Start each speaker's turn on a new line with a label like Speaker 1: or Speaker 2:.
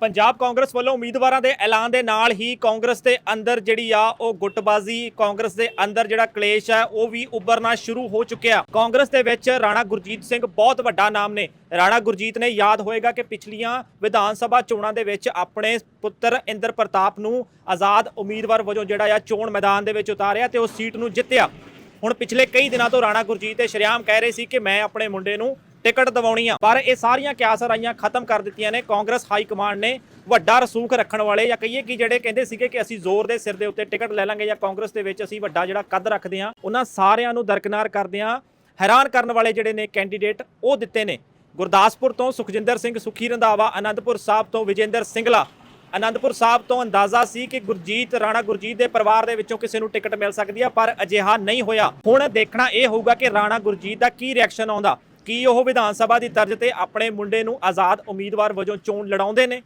Speaker 1: ਪੰਜਾਬ ਕਾਂਗਰਸ ਵੱਲੋਂ ਉਮੀਦਵਾਰਾਂ ਦੇ ਐਲਾਨ ਦੇ ਨਾਲ ਹੀ ਕਾਂਗਰਸ ਦੇ ਅੰਦਰ ਜਿਹੜੀ ਆ ਉਹ ਗੁੱਟਬਾਜ਼ੀ, ਕਾਂਗਰਸ ਦੇ ਅੰਦਰ ਜਿਹੜਾ ਕਲੇਸ਼ ਹੈ, ਉਹ ਵੀ ਉੱਭਰਨਾ ਸ਼ੁਰੂ ਹੋ ਚੁੱਕਿਆ। ਕਾਂਗਰਸ ਦੇ ਵਿੱਚ ਰਾਣਾ ਗੁਰਜੀਤ ਸਿੰਘ ਬਹੁਤ ਵੱਡਾ ਨਾਮ ਨੇ। ਰਾਣਾ ਗੁਰਜੀਤ ਨੇ ਯਾਦ ਹੋਏਗਾ ਕਿ ਪਿਛਲੀਆਂ ਵਿਧਾਨ ਸਭਾ ਚੋਣਾਂ ਦੇ ਵਿੱਚ ਆਪਣੇ ਪੁੱਤਰ ਇੰਦਰ ਪ੍ਰਤਾਪ ਨੂੰ ਆਜ਼ਾਦ ਉਮੀਦਵਾਰ ਵਜੋਂ ਜਿਹੜਾ ਆ ਚੋਣ ਮੈਦਾਨ ਦੇ ਵਿੱਚ ਉਤਾਰਿਆ ਤੇ ਉਹ ਸੀਟ ਨੂੰ ਜਿੱਤਿਆ। ਹੁਣ ਪਿਛਲੇ ਕਈ ਦਿਨਾਂ ਤੋਂ ਰਾਣਾ ਗੁਰਜੀਤ ਤੇ ਸ਼ਰਿਆਮ ਕਹਿ ਰਹੇ ਸੀ ਕਿ ਮੈਂ ਆਪਣੇ ਮੁੰਡੇ ਨੂੰ ਟਿਕਟ ਦਿਵਾਉਣੀ ਆ ਪਰ ਇਹ ਸਾਰੀਆਂ ਕਿਆਸ ਰਾਈਆਂ ਖਤਮ ਕਰ ਦਿੱਤੀਆਂ ਨੇ। ਕਾਂਗਰਸ ਹਾਈ ਕਮਾਂਡ ਨੇ ਵੱਡਾ ਰਸੂਖ ਰੱਖਣ ਵਾਲੇ ਜਾਂ ਕਹੀਏ ਕਿ ਜਿਹੜੇ ਕਹਿੰਦੇ ਸੀਗੇ ਕਿ ਅਸੀਂ ਜ਼ੋਰ ਦੇ ਸਿਰ ਦੇ ਉੱਤੇ ਟਿਕਟ ਲੈ ਲਾਂਗੇ ਜਾਂ ਕਾਂਗਰਸ ਦੇ ਵਿੱਚ ਅਸੀਂ ਵੱਡਾ ਜਿਹੜਾ ਕੱਦ ਰੱਖਦੇ ਆ ਉਹਨਾਂ ਸਾਰਿਆਂ ਨੂੰ ਦਰਕਨਾਰ ਕਰਦੇ ਆ ਹੈਰਾਨ ਕਰਨ ਵਾਲੇ ਜਿਹੜੇ ਨੇ ਕੈਂਡੀਡੇਟ, ਉਹ ਦਿੱਤੇ ਨੇ। ਗੁਰਦਾਸਪੁਰ ਤੋਂ ਸੁਖਜਿੰਦਰ ਸਿੰਘ, ਸੁਖੀ ਰੰਧਾਵਾ, ਅਨੰਦਪੁਰ ਸਾਹਿਬ ਤੋਂ ਵਿਜੇਂਦਰ ਸਿੰਗਲਾ। ਅਨੰਦਪੁਰ ਸਾਹਿਬ ਤੋਂ ਅੰਦਾਜ਼ਾ ਸੀ ਕਿ ਗੁਰਜੀਤ ਰਾਣਾ ਗੁਰਜੀਤ ਦੇ ਪਰਿਵਾਰ ਦੇ ਵਿੱਚੋਂ ਕਿਸੇ ਨੂੰ ਟਿਕਟ ਮਿਲ ਸਕਦੀ ਆ, ਪਰ ਅਜਿਹਾ ਨਹੀਂ ਹੋਇਆ। ਹੁਣ ਦੇਖਣਾ ਇਹ ਹੋਊਗਾ ਕਿ ਰਾਣਾ ਗੁਰਜੀਤ ਦਾ ਕੀ ਰਿਐਕਸ਼ਨ ਆਉਂਦਾ। ਕੀ ਉਹ ਵਿਧਾਨ ਸਭਾ ਦੀ ਤਰਜ਼ ਤੇ ਆਪਣੇ ਮੁੰਡੇ ਨੂੰ ਆਜ਼ਾਦ ਉਮੀਦਵਾਰ ਵਜੋਂ ਚੋਣ ਲੜਾਉਂਦੇ ਨੇ?